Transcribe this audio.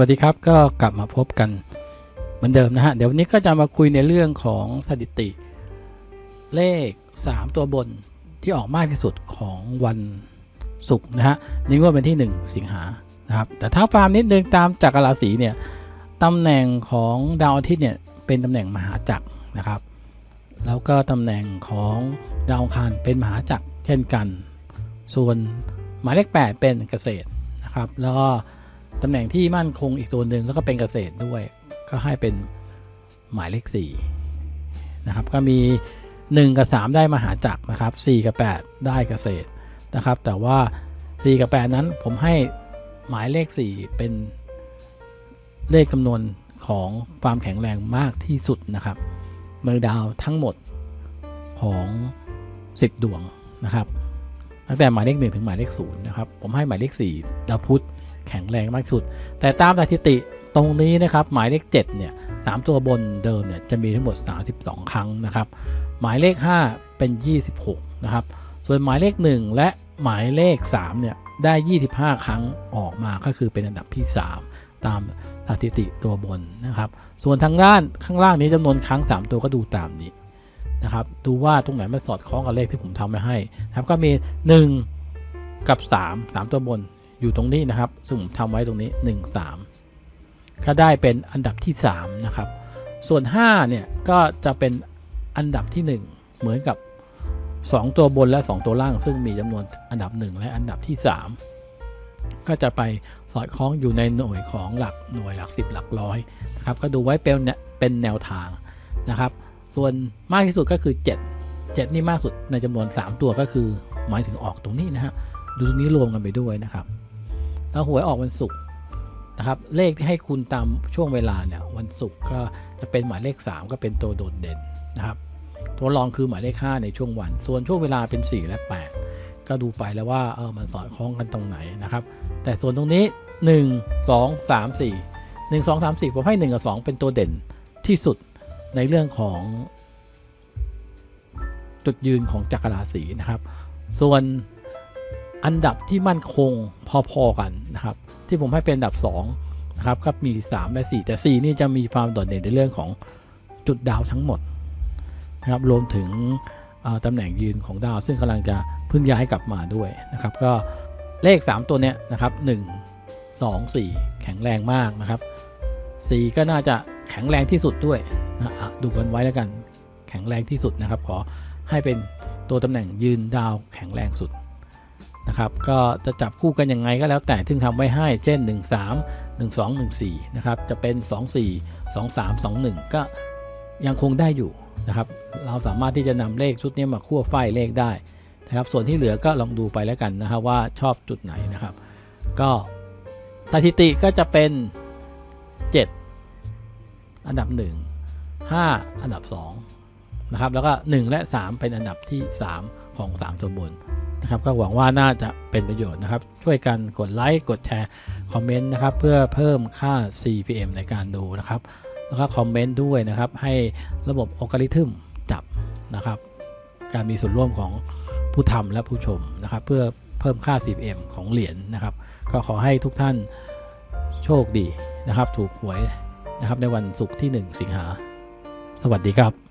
วัสดีครับก็กลับมาพบกันเหมือนเดิมนะฮะ เดี๋ยววันนี้ก็จะมาคุยในเรื่องของสถิติ เลข 3 ตัวบนที่ออกมากที่สุดของวันศุกร์นะฮะในงวดวันที่ 1 สิงหานะครับแต่ถ้าฟาร์มนิดนึงตามจักรราศีเนี่ยตำแหน่งของดาวอาทิตย์เนี่ยเป็นตำแหน่งมหาจักรนะครับ แล้วก็ตำแหน่งของดาวอังคารเป็นมหาจักรเช่นกัน ส่วนหมายเลข8เป็นเกษตรนะครับแล้วก็ ตำแหน่งที่มั่นคงอีกตัวหนึ่งแล้วก็เป็นเกษตรด้วย ก็ให้เป็นหมายเลข4นะครับก็มี 1 กับ 3 ได้มหาจักรนะครับ 4 กับ 8 ได้เกษตรนะครับ แต่ว่า 4 กับ 8 นั้นผมให้หมายเลข 4 เป็นเลขจำนวนของความแข็งแรงมากที่สุดนะครับเมือดาวทั้งหมดของ 10 ดวงนะครับตั้งแต่หมายเลข 1 ถึงหมายเลข0นะครับ ผมให้หมายเลข 4 ดาวพุธ แข็งแรงมากสุด แต่ตามสถิติตรงนี้นะครับหมายเลข7เนี่ยสามตัวบนเดิมเนี่ยจะมีทั้งหมด 32 ครั้งนะครับ หมายเลข 5 เป็น 26 นะครับ ส่วนหมายเลข 1 และหมายเลข 3 เนี่ย ได้ 25 ครั้งออกมาก็คือเป็นอันดับที่ 3 ตามสถิติตัวบนนะครับ ส่วนทางด้านข้างล่างนี้จำนวนครั้ง 3 ตัวก็ดูตามนี้นะครับ ดูว่าตรงไหนมันสอดคล้องกับเลขที่ผมทำไว้ให้นะครับก็มี 1 กับ 3 3 ตัวบน อยู่ตรงนี้นะครับ ซึ่งผมทำไว้ตรงนี้ 1 3 ก็ได้เป็นอันดับที่ 3 นะครับ ส่วน 5 เนี่ย ก็จะเป็นอันดับที่ 1 เหมือนกับ 2 ตัวบนและ 2 ตัวล่าง ซึ่งมีจำนวนอันดับ 1 และอันดับที่ 3 ก็จะไปสอดคล้องอยู่ในหน่วยของหลักหน่วยหลัก 10 หลักร้อยนะครับ ก็ดูไว้เป็นแนเป็นแนวทางนะครับ ส่วนมากที่สุดก็คือ 7 7 นี่มากสุดในจำนวน 3 ตัวก็คือหมายถึงออกตรงนี้นะฮะดูตรงนี้รวมกันไปด้วยนะครับ แล้วหวยออกวันศุกร์นะครับเลขที่ให้คุณตามช่วงเวลาเนี่ยวันศุกร์ก็จะเป็นหมายเลข 3 ก็เป็นตัวโดดเด่นนะครับ ตัวรองคือหมายเลข 5 ในช่วงวัน ส่วนช่วงเวลาเป็น 4 และ 8 ก็ดูไปแล้วว่าเออมันสอดคล้องกันตรงไหนนะครับ แต่ส่วนตรงนี้ 1 2 3 4 1 2 3 4ผมให้ 1 กับ 2 เป็นตัวเด่นที่สุดในเรื่องของจุดยืนของจักรราศีนะครับ ส่วน อันดับที่มั่นคงพอๆกันนะครับ ที่ผมให้เป็นอันดับ2นะครับก็มี 3 และ 4 แต่ 4 นี่จะมีความโดดเด่นในเรื่องของจุดดาวทั้งหมดนะครับรวมถึงตำแหน่งยืนของดาว ซึ่งกำลังจะพึ่งย้ายกลับมาด้วยนะครับ ก็เลข 3 ตัวเนี้ยนะครับ 1 2 4 แข็งแรงมากนะครับ 4 ก็น่าจะแข็งแรงที่สุดด้วยนะดูกันไว้แล้วกัน แข็งแรงที่สุดนะครับ ขอให้เป็นตัวตำแหน่งยืนดาวแข็งแรงสุด นะครับก็จะจับคู่กันยังไงก็แล้วแต่ที่ทำไว้ให้เช่น 1 3 1 2 1 4นะครับจะเป็น 2 4 2 3 2 1 ก็ยังคงได้อยู่นะครับเราสามารถที่จะนำเลขชุดนี้มาคั่วไฟเลขได้นะครับส่วนที่เหลือก็ลองดูไปแล้วกันนะครับว่าชอบจุดไหนนะครับ ก็สถิติก็จะเป็น 7 อันดับ 1 5 อันดับ2นะครับแล้วก็ 1 และ 3 เป็นอันดับที่ 3 ของ3ตัวบนนะครับก็หวังว่าน่าจะเป็นประโยชน์นะครับ ช่วยกันกดไลค์กดแชร์คอมเมนต์นะครับเพื่อเพิ่มค่า CPM ในการดูนะครับแล้วก็คอมเมนต์ด้วยนะครับให้ระบบอัลกอริทึมจับนะครับ การมีส่วนร่วมของผู้ทำและผู้ชมนะครับ เพื่อเพิ่มค่า CPM ของเหรียญนะครับ ก็ขอให้ทุกท่านโชคดีนะครับ ถูกหวยนะครับในวันศุกร์ที่ 1 สิงหา สวัสดีครับ